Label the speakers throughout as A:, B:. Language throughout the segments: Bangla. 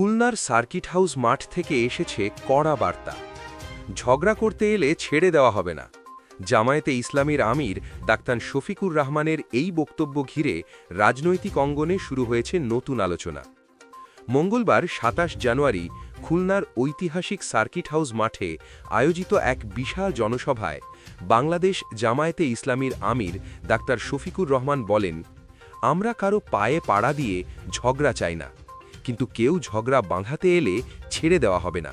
A: খুলনার সার্কিট হাউস মাঠ থেকে এসেছে কড়া বার্তা। ঝগড়া করতে এলে ছেড়ে দেওয়া হবে না। জামায়াতে ইসলামীর আমির ডাক্তার শফিকুর রহমানের এই বক্তব্য ঘিরে রাজনৈতিক অঙ্গনে শুরু হয়েছে নতুন আলোচনা। মঙ্গলবার সাতাশ জানুয়ারি খুলনার ঐতিহাসিক সার্কিট হাউস মাঠে আয়োজিত এক বিশাল জনসভায় বাংলাদেশ জামায়াতে ইসলামীর আমির ডাক্তার শফিকুর রহমান বলেন, আমরা কারও পায়ে পাড়া দিয়ে ঝগড়া চাই না। কিন্তু কেউ ঝগড়া বাঁধাতে এলে ছেড়ে দেওয়া হবে না।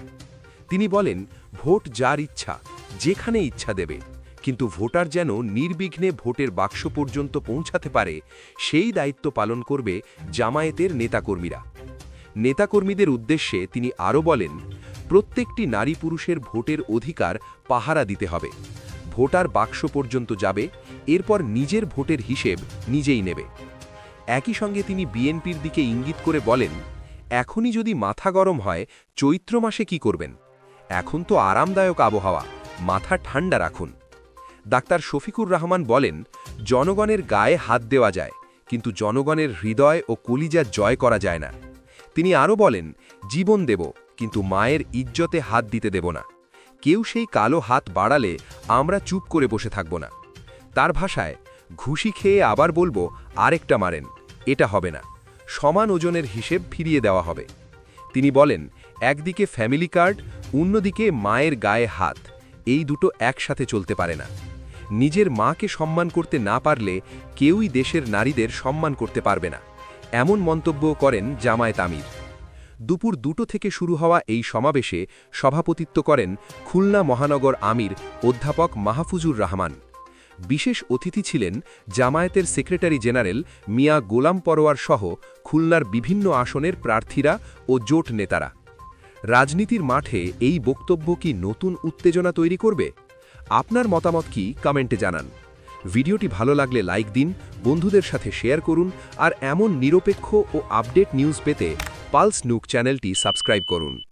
A: তিনি বলেন, ভোট যার ইচ্ছা, যেখানে ইচ্ছা দেবে। কিন্তু ভোটার যেন নির্বিঘ্নে ভোটের বাক্স পর্যন্ত পৌঁছাতে পারে, সেই দায়িত্ব পালন করবে জামায়াতের নেতাকর্মীরা। নেতাকর্মীদের উদ্দেশ্যে তিনি আরও বলেন, প্রত্যেকটি নারী পুরুষের ভোটের অধিকার পাহারা দিতে হবে। ভোটার বাক্স পর্যন্ত যাবে, এরপর নিজের ভোটের হিসেব নিজেই নেবে। একই সঙ্গে তিনি বিএনপির দিকে ইঙ্গিত করে বলেন এখনই যদি মাথা গরম হয়, চৈত্র মাসে কি করবেন? এখন তো আরামদায়ক আবহাওয়া, মাথা ঠান্ডা রাখুন। ডাক্তার শফিকুর রহমান বলেন, জনগণের গায়ে হাত দেওয়া যায়, কিন্তু জনগণের হৃদয় ও কলিজা জয় করা যায় না। তিনি আরও বলেন, জীবন দেব, কিন্তু মায়ের ইজ্জতে হাত দিতে দেব না। কেউ সেই কালো হাত বাড়ালে আমরা চুপ করে বসে থাকব না। তার ভাষায়, ঘুষি খেয়ে আবার বলব, আরেকটা মারেন, এটা হবে না। সমান ওজনের হিসেব ফিরিয়ে দেওয়া হবে। তিনি বলেন, একদিকে ফ্যামিলি কার্ড, অন্যদিকে মায়ের গায়ে হাত। এই দুটো একসাথে চলতে পারে না। নিজের মাকে সম্মান করতে না পারলে কেউই দেশের নারীদের সম্মান করতে পারবে না। এমন মন্তব্য করেন জামায়াত আমির। দুপুর দুটো থেকে শুরু হওয়া এই সমাবেশে সভাপতিত্ব করেন খুলনা মহানগর আমির অধ্যাপক মাহফুজুর রহমান। বিশেষ অতিথি ছিলেন জামায়াতের সেক্রেটারি জেনারেল মিয়া গোলাম পরোয়ার সহ খুলনার বিভিন্ন আসনের প্রার্থীরা ও জোট নেতারা। রাজনীতির মাঠে এই বক্তব্য কি নতুন উত্তেজনা তৈরি করবে? আপনার মতামত কি কমেন্টে জানান। ভিডিওটি ভালো লাগলে লাইক দিন, বন্ধুদের সাথে শেয়ার করুন আর এমন নিরপেক্ষ ও আপডেট নিউজ পেতে পালস নুক চ্যানেলটি সাবস্ক্রাইব করুন।